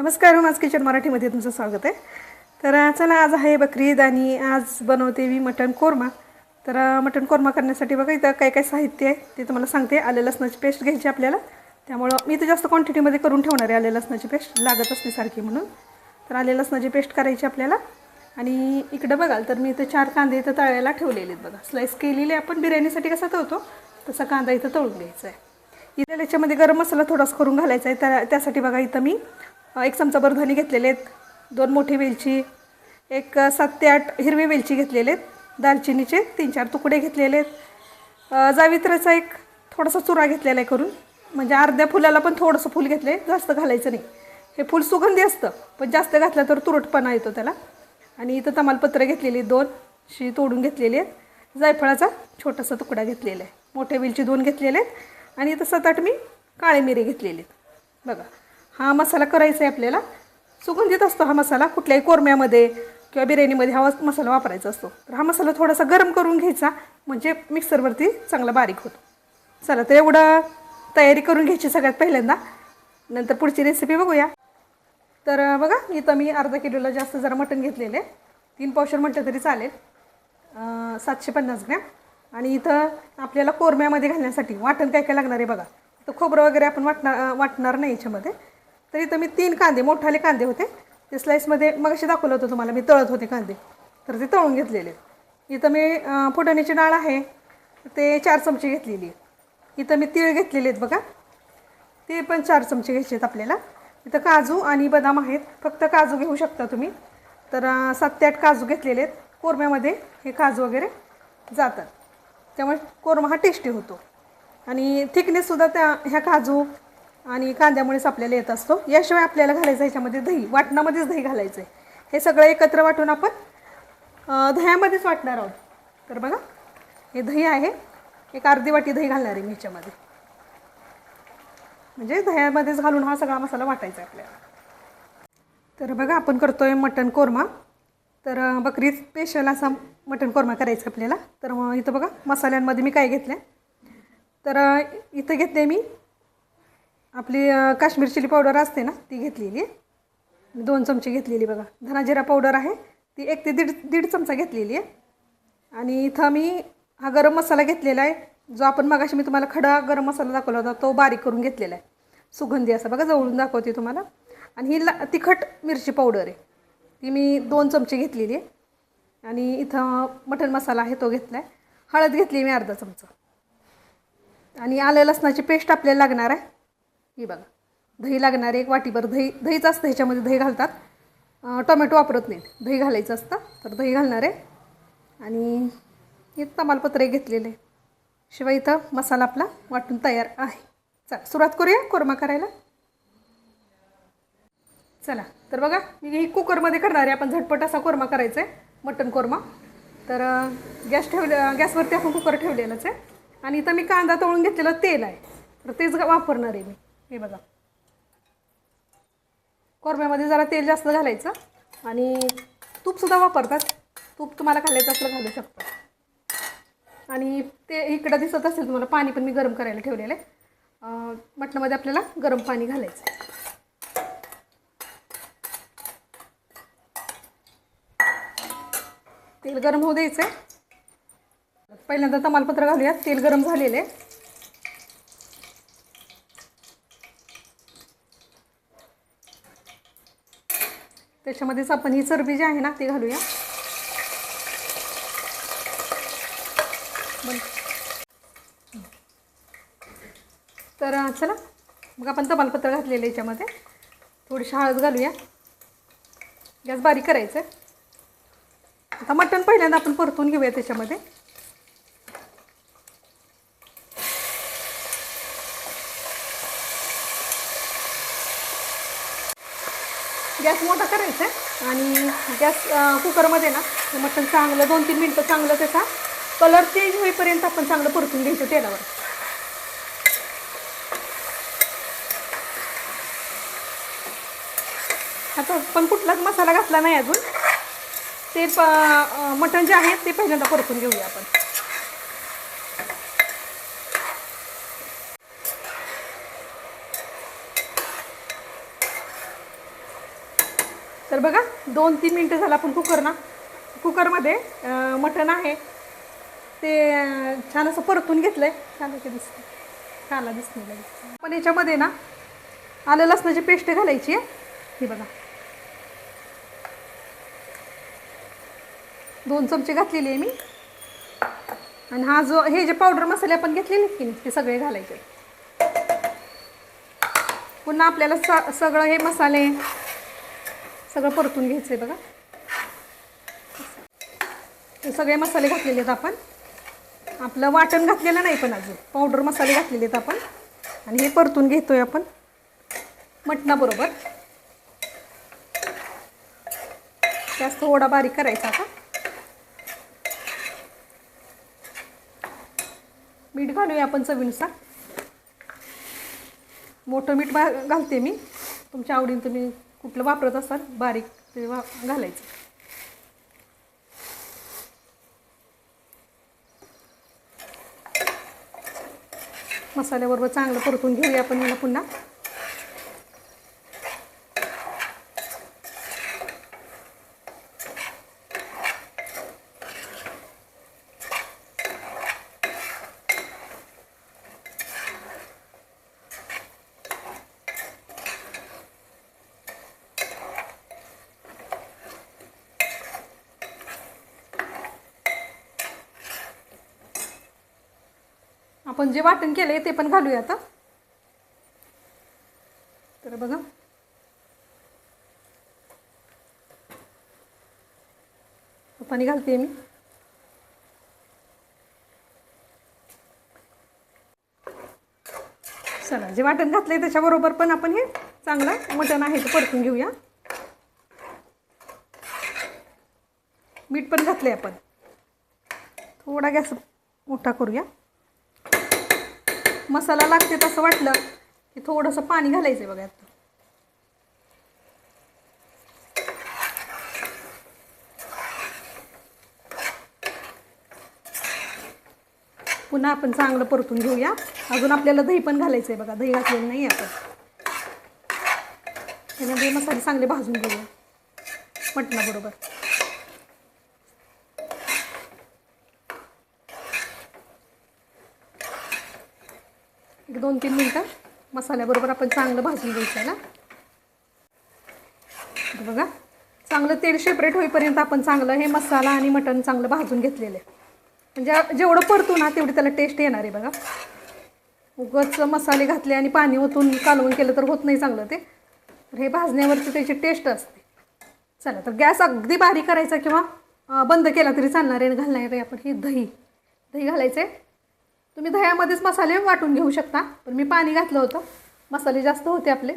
नमस्कार माझ किचन मराठीमध्ये तुमचं स्वागत आहे. तर चला आज आहे बकरीद आणि आज बनवते मी मटण कोरमा. तर मटण कोरमा करण्यासाठी बघा इथं काय काय साहित्य आहे ते तुम्हाला सांगते. आले लसणाची पेस्ट घ्यायची आपल्याला. त्यामुळं मी तर जास्त क्वांटिटीमध्ये करून ठेवणार आहे आले लसणाची पेस्ट. लागत असते सारखी म्हणून. तर आले लसणाची पेस्ट करायची आपल्याला. आणि इकडं बघाल तर मी इथं चार कांदे इथं तळायला ठेवलेले आहेत बघा. स्लाईस केलेले आपण बिर्याणीसाठी कसा तळतो? तसा कांदा इथं तळून घ्यायचा आहे. इथं त्याच्यामध्ये गरम मसाला थोडासा करून घालायचा आहे. त्या त्यासाठी बघा इथं मी एक चमचाभर धणे घेतलेले आहेत दोन मोठी वेलची एक सात ते आठ हिरवी वेलची घेतलेले आहेत दालचिनीचे तीन चार तुकडे घेतलेले आहेत. जावित्र्याचा एक थोडासा चुरा घेतलेला आहे करून म्हणजे अर्ध्या फुलाला पण थोडंसं फुल घेतलं आहे जास्त घालायचं नाही. हे फुल सुगंधी असतं पण जास्त घातलं तर तुरटपणा येतो त्याला. आणि इथं तमालपत्र घेतलेली आहेत दोन शी तोडून घेतलेली आहेत. जायफळाचा छोटासा तुकडा घेतलेला आहे. मोठ्या वेलची दोन घेतलेले आहेत. आणि इथं सात आठ मी काळे मिरे घेतलेले आहेत. बघा. हा मसाला करायचा आहे आपल्याला. सुगंधित असतो हा मसाला कुठल्याही कोरम्यामध्ये किंवा बिर्याणीमध्ये हा मसाला वापरायचा असतो. तर हा मसाला थोडासा गरम करून घ्यायचा म्हणजे मिक्सरवरती चांगला बारीक होतो. चला तर एवढं तयारी करून घ्यायची सगळ्यात पहिल्यांदा. नंतर पुढची रेसिपी बघूया. तर बघा इथं मी अर्धा किलोला जास्त जरा मटण घेतलेले तीन पावशर म्हटलं तरी चालेल. सातशे पन्नास ग्रॅम. आणि इथं आपल्याला कोरम्यामध्ये घालण्यासाठी वाटण काय काय लागणार आहे बघा. तर खोबरं वगैरे आपण वाटणार वाटणार नाही याच्यामध्ये. तर इथं मी तीन कांदे मोठाले कांदे होते. ते स्लाईसमध्ये मग असे दाखवलं होतं तुम्हाला मी तळत होते कांदे. तर ते तळून घेतलेले. इथं मी फुटाण्याची डाळ आहे ते चार चमचे घेतलेली आहे. इथं मी तीळ घेतलेले आहेत बघा. ते पण चार चमचे घ्यायचे आहेत आपल्याला. इथं काजू आणि बदाम आहेत. फक्त काजू घेऊ शकता तुम्ही. तर सात ते आठ काजू घेतलेले आहेत. कोरम्यामध्ये हे काजू वगैरे जातात. त्यामुळे कोरमा हा टेस्टी होतो. आणि थिकनेससुद्धा त्या ह्या काजू आणि कांद्यामुळेच आपल्याला येत असतो. याशिवाय आपल्याला घालायचं ह्याच्यामध्ये दही वाटणामध्येच दही घालायचं आहे हे सगळं एकत्र वाटून आपण दह्यामध्येच वाटणार आहोत. तर बघा हे दही आहे. एक अर्धी वाटी दही घालणार आहे मी ह्याच्यामध्ये म्हणजे दह्यामध्येच घालून हा सगळा मसाला वाटायचा आहे आपल्याला. तर बघा आपण करतो आहे मटण कोरमा. तर बकरी स्पेशल असा मटण कोरमा करायचा आपल्याला. तर मग इथं बघा मसाल्यांमध्ये मी काय घेतलं तर इथं घेतले मी आपली काश्मीर चिली पावडर असते ना ती घेतलेली. आहे दोन चमचे घेतलेली बघा. धनाजिरा पावडर आहे ती एक ते दीड दीड चमचा घेतलेली आहे. आणि इथं मी हा गरम मसाला घेतलेला आहे जो आपण मगाशी मी तुम्हाला खडा गरम मसाला दाखवला होता तो बारीक करून घेतलेला आहे. सुगंधी असा बघा जवळून दाखवते तुम्हाला. आणि ही ला तिखट मिरची पावडर आहे. ती मी दोन चमचे घेतलेली आहे. आणि इथं मटण मसाला आहे तो घेतला आहे हळद घेतली मी अर्धा चमचा. आणि आलं लसणाची पेस्ट आपल्याला लागणार आहे. ही बघा. दही लागणार आहे एक वाटीभर दही दहीच असतं ह्याच्यामध्ये दही घालतात. टोमॅटो वापरत नाहीत. दही घालायचं असतं तर दही घालणार. आहे आणि हे तमालपत्र घेतलेले. शिवाय इथं मसाला आपला वाटून तयार आहे. चला सुरुवात करूया कोरमा करायला. चला तर बघा मी ही कुकरमध्ये करणार आहे. आपण झटपट असा कोरमा करायचा आहे मटण कोरमा. तर गॅस ठेवले गॅसवरती आपण कुकर ठेवलेलंच आहे. आणि इथं मी कांदा तळून घेतलेलं तेल आहे. तर तेच वापरणार आहे मी. हे बघा. कोरम्यामध्ये जरा तेल जास्त घालायचं आणि तूपसुद्धा वापरतात. तूप तुम्हाला घालायचं असलं घालू शकता. आणि ते इकडं दिसत असेल तुम्हाला पाणी पण मी गरम करायला ठेवलेलं आहे. मटणामध्ये आपल्याला गरम पाणी घालायचं तेल गरम होऊ द्यायचं आहे पहिल्यांदा तमालपत्र घालूया तेल गरम झालेलं आहे. त्याच्यामध्येच आपण ही चरबी जी आहे ना ती घालूया. तर चला. मग आपण तमालपत्र घातलेलं आहे याच्यामध्ये. थोडीशी हळद घालूया. गॅस बारीक करायचं आहे आता मटण पहिल्यांदा आपण परतून घेऊया त्याच्यामध्ये. गॅस मोठा करायचा आहे. आणि गॅस कुकरमध्ये ना मटण चांगलं दोन तीन मिनटं चांगलं त्याचा कलर चेंज होईपर्यंत आपण चांगलं परतून घ्यायचं तेलावर. आता पण कुठलाच मसाला घातला नाही अजून. ते प मटण जे आहे ते पहिल्यांदा परतून घेऊया आपण. तर बघा दोन तीन मिनटं झालं आपण कुकर ना. कुकरमध्ये मटण आहे. ते छान असं परतून घेतलं आहे छान असं दिसतं काला दिसते लगेच. पण याच्यामध्ये ना आलं लसणाची पेस्ट घालायची आहे. ही बघा. दोन चमचे घातलेली आहे मी. आणि हा जो हे जे पावडर मसाले आपण घेतलेले की नाही ते सगळे घालायचे पुन्हा आपल्याला स सगळं हे मसाले सगळं परतून घ्यायचं आहे बघा. हे सगळे मसाले घातलेले आहेत आपण. आपलं वाटण घातलेलं नाही पण अजून. पावडर मसाले घातलेले आहेत आपण. आणि हे परतून घेतो आहे आपण मटणाबरोबर जास्त थोडा बारीक करायचा आता. मीठ घालूया आपण चवीनुसार. मोठं मीठ बा घालते मी. तुमच्या आवडीने तुम्ही कुठलं वापरत असाल बारीक ते वा घालायचं. मसाल्याबरोबर चांगलं परतून घेऊया आपण याला पुन्हा. आपण जे वाटण केलं आहे ते पण घालूया आता तर बघा. पाणी घालते मी. चला जे वाटण घातलंय त्याच्याबरोबर पण आपण हे चांगलं मटण आहे ते परतून घेऊया. मीठ पण घातलंय आपण. थोडा गॅस मोठा करूया. मसाला लागते तसं वाटलं की थोडंसं पाणी घालायचं आहे बघा यात पुन्हा आपण चांगलं परतून घेऊया. अजून आपल्याला दही पण घालायचं आहे बघा. दही घातलेलं नाही आपण त्यामध्ये मसाले चांगले भाजून घेऊया. मटणाबरोबर. दोन तीन मिनटं. मसाल्याबरोबर आपण चांगलं भाजून घ्यायचं ना? बघा. चांगलं तेल सेपरेट होईपर्यंत आपण चांगलं हे मसाला आणि मटण चांगलं भाजून घेतलेलं आहे. म्हणजे जेवढं परतू ना तेवढी त्याला टेस्ट येणार आहे बघा. उगच मसाले घातले आणि पाणी ओतून कालवून केलं तर होत नाही चांगलं ते. तर हे भाजण्यावरची त्याची टेस्ट असते. चला तर गॅस अगदी बारीक करायचा किंवा बंद केला तरी चालणार आहे घालणार आहे आपण हे दही. दही घालायचं आहे तुम्ही दह्यामध्येच मसाले वाटून घेऊ शकता. पण मी पाणी घातलं होतं. मसाले जास्त होते आपले.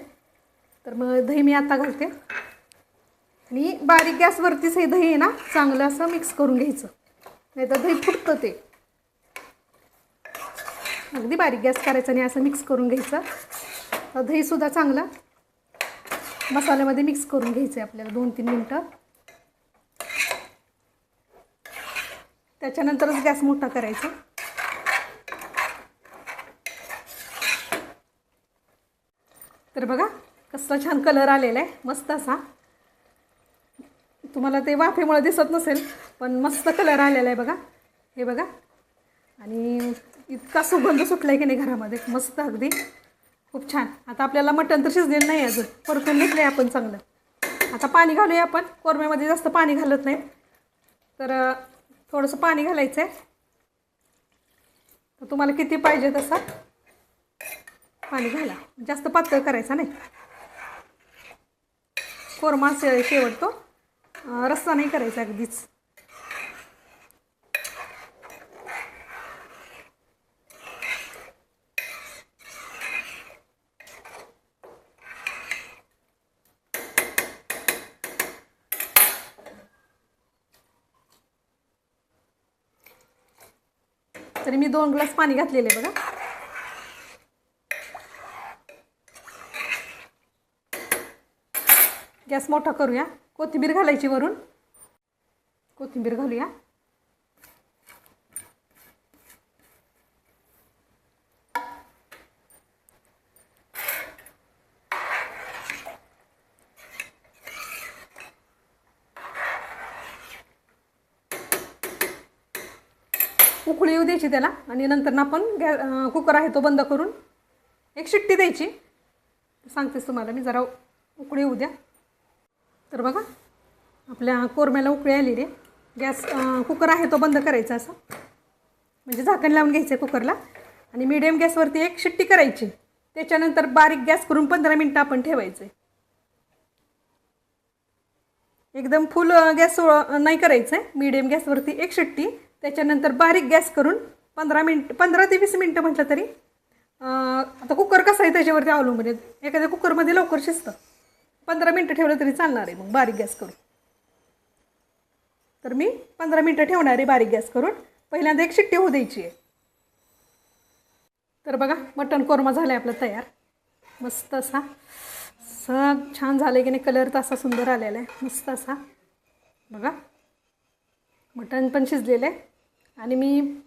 तर मग दही मी आता घालते. आणि बारीक गॅसवरतीच हे दही आहे ना चांगलं असं मिक्स करून घ्यायचं. नाही तर दही फुटतं ते. अगदी बारीक गॅस करायचा आणि असं मिक्स करून घ्यायचं. तर दहीसुद्धा चांगलं. मसाल्यामध्ये मिक्स करून घ्यायचं आहे आपल्याला दोन तीन मिनटं. त्याच्यानंतरच गॅस मोठा करायचा. तर बघा कसला छान कलर आलेला आहे. मस्त असा. तुम्हाला ते वाफेमुळे दिसत नसेल पण मस्त कलर आलेला आहे बघा. हे बघा. आणि इतका सुगंध सुटला आहे की नाही घरामध्ये. मस्त अगदी. खूप छान. आता आपल्याला मटण तर शिजलेलं नाही अजून. परतून घेतलं आहे आपण चांगलं. आता पाणी घालूया आपण. कोरम्यामध्ये जास्त पाणी घालत नाही. तर थोडंसं पाणी घालायचं आहे तर तुम्हाला किती पाहिजे तसा? पाणी घाला जास्त पातळ करायचा नाही. कोरमा शे शेवटतो. रस्सा नाही करायचा अगदीच. तरी मी दोन ग्लास पाणी घातलेले बघा. गॅस मोठा करूया. कोथिंबीर घालायची वरून. कोथिंबीर घालूया. उकळी येऊ द्यायची त्याला. आणि नंतर आपण गॅ कुकर आहे तो बंद करून एक शिट्टी द्यायची. सांगतेच तुम्हाला मी जरा उकळी येऊ द्या. तर बघा आपल्या कोरम्याला उकळी आली रे. गॅस कुकर आहे तो बंद करायचा असं. म्हणजे झाकण लावून घ्यायचं कुकरला. आणि मिडियम गॅसवरती एक शिट्टी करायची. त्याच्यानंतर बारीक गॅस करून पंधरा मिनटं आपण ठेवायचं एकदम फुल गॅस नाही करायचं आहे मिडियम गॅसवरती एक शिट्टी. त्याच्यानंतर बारीक गॅस करून पंधरा मिनट पंधरा ते वीस मिनटं म्हटलं तरी आता कुकर कसं आहे त्याच्यावरती अवलंबून आहे. एखाद्या कुकरमध्ये लवकर शिजतं. पंधरा मिनटं ठेवलं तरी चालणार आहे मग बारीक गॅस करून. तर मी पंधरा मिनटं ठेवणार आहे बारीक गॅस करून. पहिल्यांदा एक शिट्टी होऊ द्यायची आहे. तर बघा मटण कोरमा झाला आहे आपला तयार. मस्त असा. सग छान झालं आहे की नाही कलर तसा सुंदर आलेला आहे. मस्त असा. बघा. मटण पण शिजलेलं आहे. आणि मी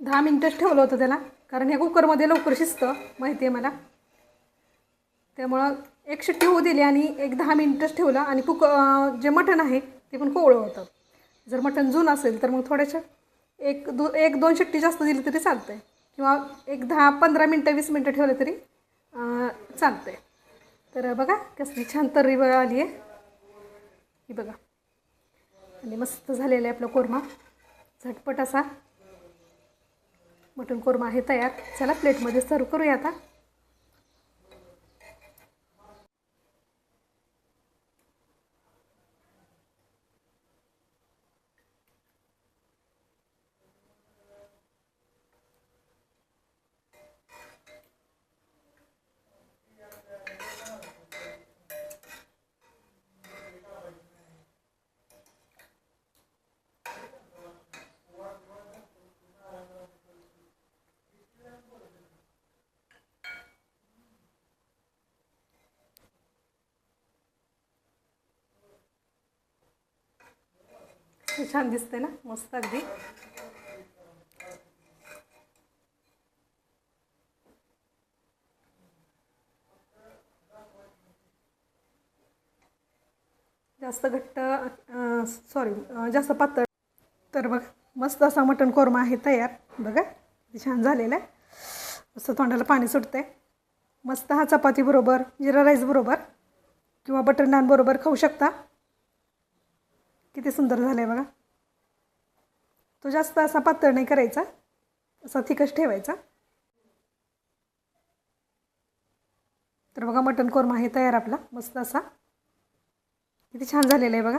दहा मिनटंच ठेवलं होतं त्याला. कारण ह्या कुकरमध्ये लवकर शिजतं माहिती आहे मला. त्यामुळं एक शिट्टी होऊ दिली आणि एक दहा मिनटंच ठेवलं आणि कुक जे मटण आहे ते पण कोवळं होतं. जर मटण जून असेल तर मग थोड्याशा एक दो एक दोन शिट्टी जास्त दिली तरी चालतं आहे किंवा एक दहा पंधरा मिनटं वीस मिनटं ठेवलं तरी चालतं आहे तर बघा कसली छान तर्री बघा आली आहे. ही बघा. आणि मस्त झालेला आहे आपला कोरमा. झटपट असा मटण कोरमा आहे तयार. चला प्लेटमध्ये सर्व करूया आता. छान दिसते ना मस्त अगदी. जास्त घट्ट सॉरी जास्त पातळ. तर बघ मस्त असा मटण कोरमा आहे तयार. बघा छान झालेला आहे. मस्त तोंडाला पाणी सुटतंय. मस्त हा चपाती बरोबर जिरा राईस बरोबर किंवा बटर नान बरोबर खाऊ शकता. किती सुंदर झालं आहे बघा. तो जास्त असा पातळ नाही करायचा. असा थिकच ठेवायचा. तर बघा मटण कोरमा आहे तयार आपला. मस्त असा. किती छान झालेलं आहे बघा.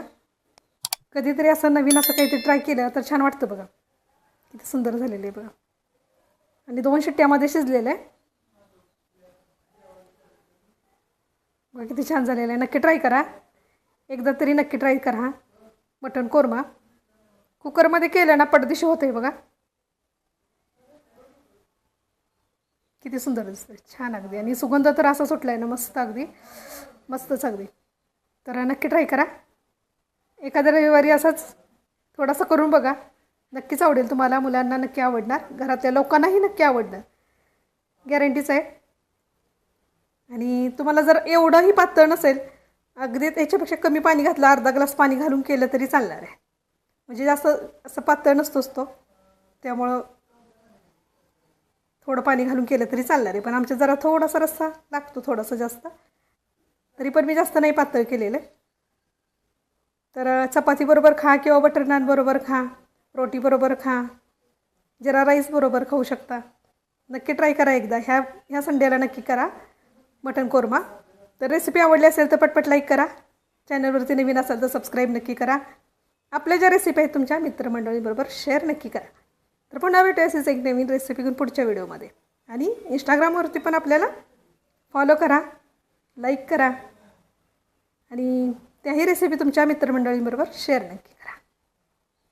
कधीतरी असं नवीन असं काहीतरी ट्राय केलं तर छान वाटतं बघा. किती सुंदर झालेलं आहे बघा. आणि दोन शिट्ट्यामध्ये शिजलेलं आहे. बघा किती छान झालेलं आहे. नक्की ट्राय करा. एकदा तरी नक्की ट्राय करा. मटण कोरमा. कुकरमध्ये केलं ना पडदिशी होतं आहे बघा. किती सुंदर दिसतं छान अगदी. आणि सुगंध तर असा सुटला आहे ना मस्त अगदी. मस्तच अगदी. तर नक्की ट्राय करा. एखाद्या रविवारी असाच थोडासा करून बघा. नक्कीच आवडेल तुम्हाला. मुलांना नक्की आवडणार. घरातल्या लोकांनाही नक्की आवडणार. गॅरंटीच आहे. आणि तुम्हाला जर एवढंही पातळ नसेल अगदी त्याच्यापेक्षा कमी पाणी घातलं अर्धा ग्लास पाणी घालून केलं तरी चालणार आहे. म्हणजे जास्त असं पातळ नसतोच तो. त्यामुळं थोडं पाणी घालून केलं तरी चालणार आहे. पण आमच्या जरा थोडासा रस्सा लागतो थोडासा जास्त. तरी पण मी जास्त नाही पातळ केलेलं आहे. तर चपातीबरोबर खा किंवा बटर नानबरोबर खा रोटीबरोबर खा जरा राईस बरोबर खाऊ शकता. नक्की ट्राय करा एकदा. ह्या ह्या संडेला नक्की करा मटन कोरमा. तर रेसिपी आवडली असेल तर पटपट लाईक करा. चॅनलवरती नवीन असाल तर सबस्क्राईब नक्की करा. आपल्या ज्या रेसिपी आहेत तुमच्या मित्रमंडळींबरोबर शेअर नक्की करा. तर पुन्हा भेटू असेच एक नवीन रेसिपी घेऊन पुढच्या व्हिडिओमध्ये आणि इंस्टाग्रामवरती पण आपल्याला फॉलो करा लाईक करा. आणि त्याही रेसिपी तुमच्या मित्रमंडळींबरोबर शेअर नक्की करा.